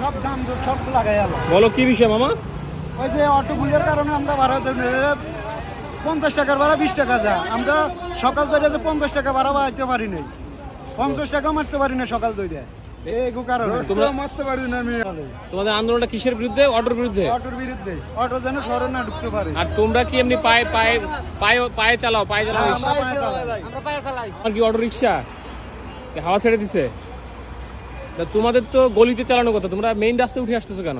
সব দাম সব লাগাই গেল বলো কি বিষয় মামা? ওই যে অটো বুঝের কারণে আমরা ভাড়া পঞ্চাশ টাকার ভাড়া বিশ টাকা যা আমরা সকাল তৈরি পঞ্চাশ টাকা ভাড়া বাড়াইতে পারি নাই পঞ্চাশ টাকা মারতে পারি না সকাল তৈরি এই কারণে। তোমরা মারতে পারি না আমি। তোমাদের আন্দোলনটা কিসের বিরুদ্ধে? অটোর বিরুদ্ধে? অটোর বিরুদ্ধে। অটো যেন শহরে না ঢুকতে পারে। আর তোমরা কি এমনি পায়ে পায়ে পায়ে পায়ে চালাও পায়ে চালাও? আমরা পায়ে চালাই। আর কি অটো রিক্সা হাওয়া ছেড়ে দিছে? তা তোমাদের তো গলিতে চালানো কথা তোমরা মেইন রাস্তায় উঠে আসতেছো কেন?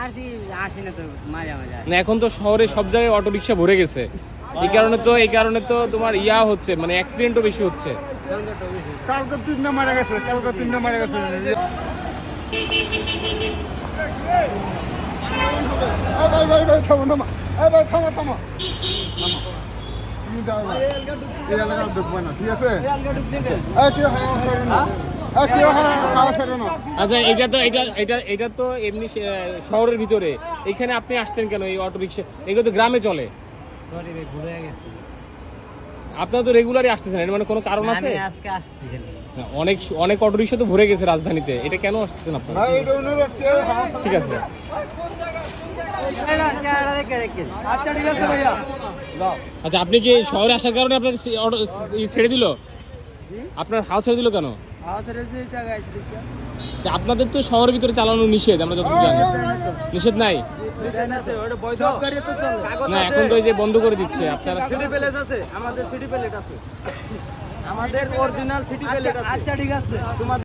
আর না এখন তো শহরে সব জায়গায় অটো রিক্সা ভরে গেছে। এই কারণে তো এই কারণে তো তোমার ইয়া হচ্ছে মানে অ্যাক্সিডেন্টও বেশি হচ্ছে। কালকে তিনটা মারা গেছে কালকে তিনটা মারা গেছে। ভাই ভাই ভাই থামো থামো। এই ভাই থামো থামো। থামো। তুমি যাও না। এই এলাকায় ঢুকবে না ঠিক আছে এই আচ্ছা এটা তো এটা এটা এটা তো এমনি শহরের ভিতরে। এখানে আপনি আসছেন কেন এই অটো রিক্সা এগুলো তো গ্রামে চলে। সরি ভাই ভুলে গেছি। আপনারা তো রেগুলারই আসতেছেন এর মানে কোনো কারণ আছে? আজকে আসছি অনেক অনেক অটো রিক্সা তো ভরে গেছে রাজধানীতে। এটা কেন আসতেছেন আপনারা? ঠিক আছে। আচ্ছা আচ্ছা আপনি কি শহরে আসার কারণে আপনার অটো ছেড়ে দিল? আপনার হাউস ছেড়ে দিল কেন? আপনাদের তো শহরের ভিতরে চালানো নিষেধ আমরা যতটুকু জানি নিষেধ নাই না এখন তো যে বন্ধ করে দিচ্ছে আপনারা সিটি প্যালেস আছে আমাদের সিটি প্যালেস আছে আমাদের অরিজিনাল সিটি প্যালেস আচ্ছা ঠিক আছে তোমাদের